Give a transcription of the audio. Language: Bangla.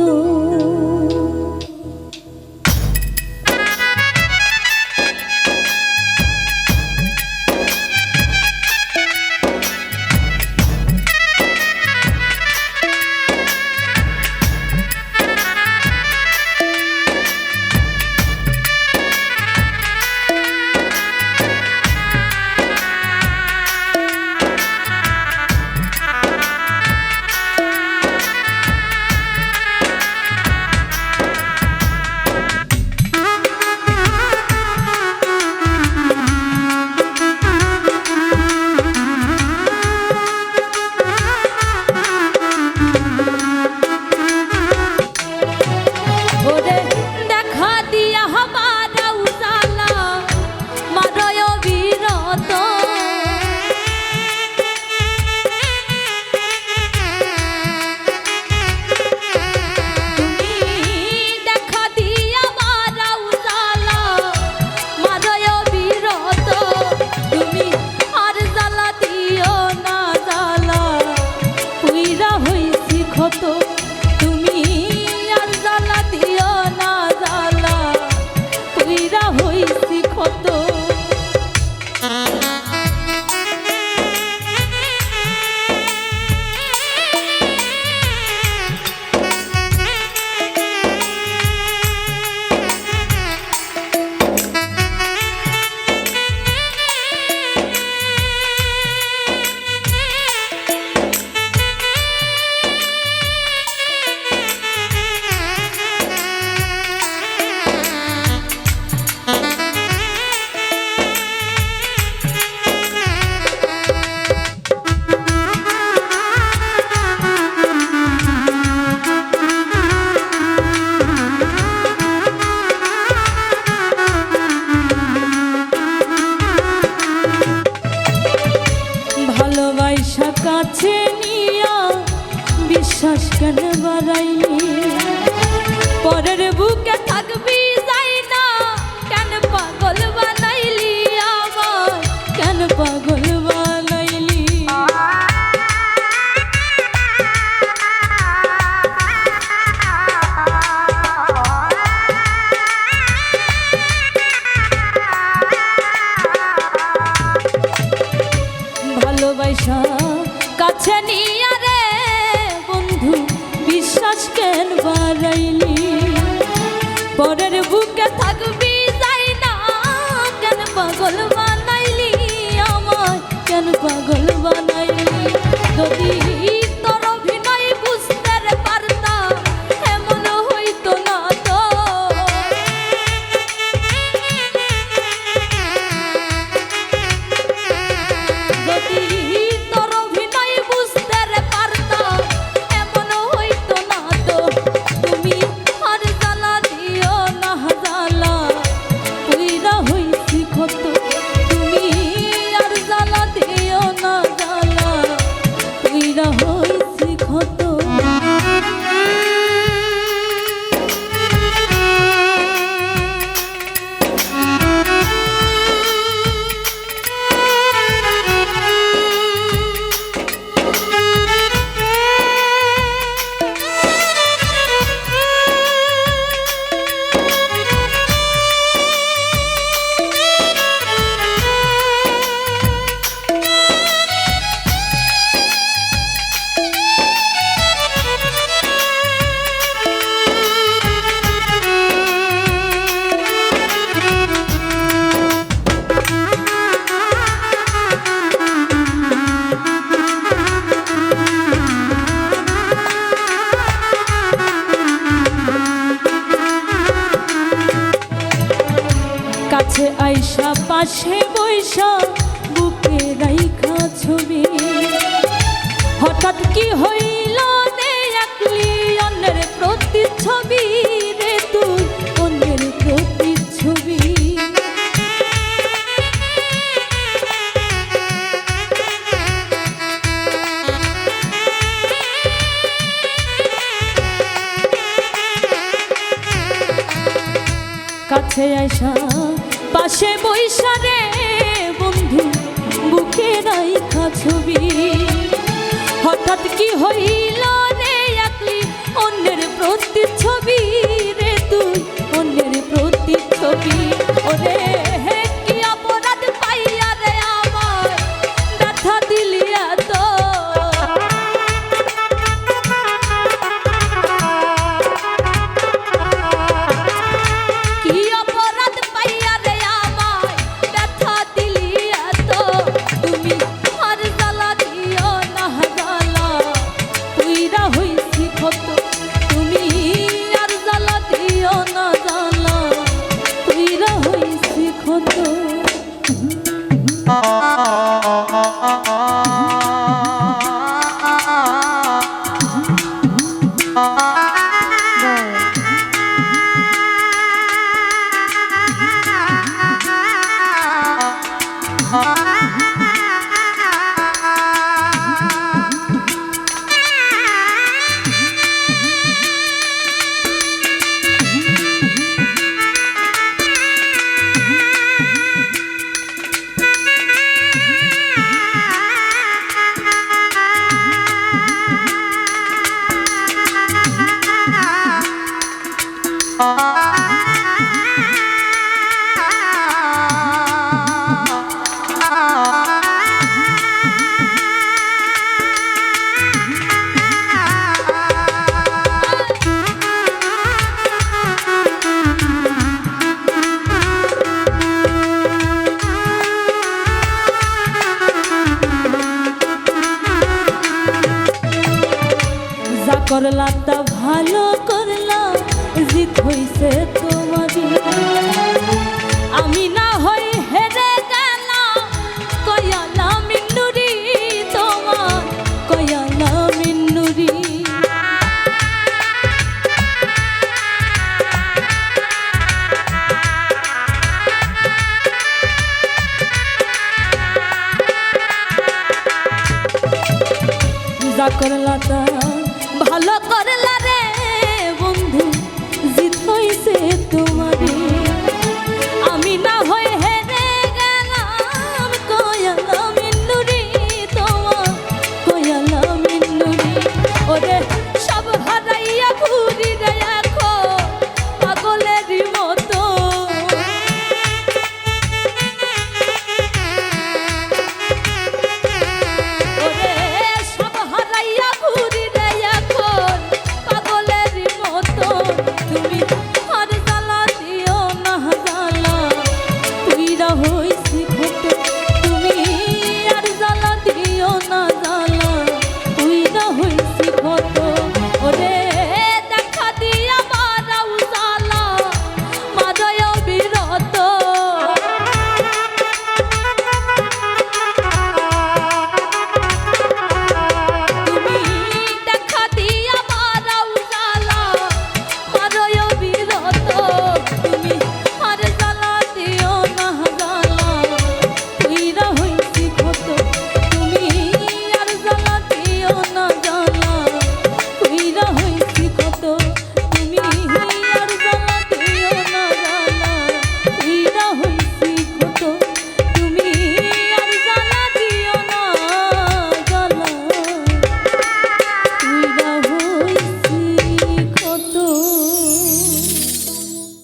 tuh ওরে বিশ্বাস কেন বাড়াইনি? পরের বুকে থাকবে পরের বুকে পাশে বৈশা বুকে রাইখা ছবি। হঠাৎ কি হইল নে একলি অন্যের প্রতিচ্ছবি রে তুই অন্যের প্রতিচ্ছবি। কাছে আইসা পাশে বৈশারে বন্ধু বুকে রাইখা ছবি। হঠাৎ কি হই কাছে তোমাদি আমি না হই হেরে গেলাম, কয়ালা মিন্নুরি তোমার, কয়ালা মিন্নুরি যা করলা তা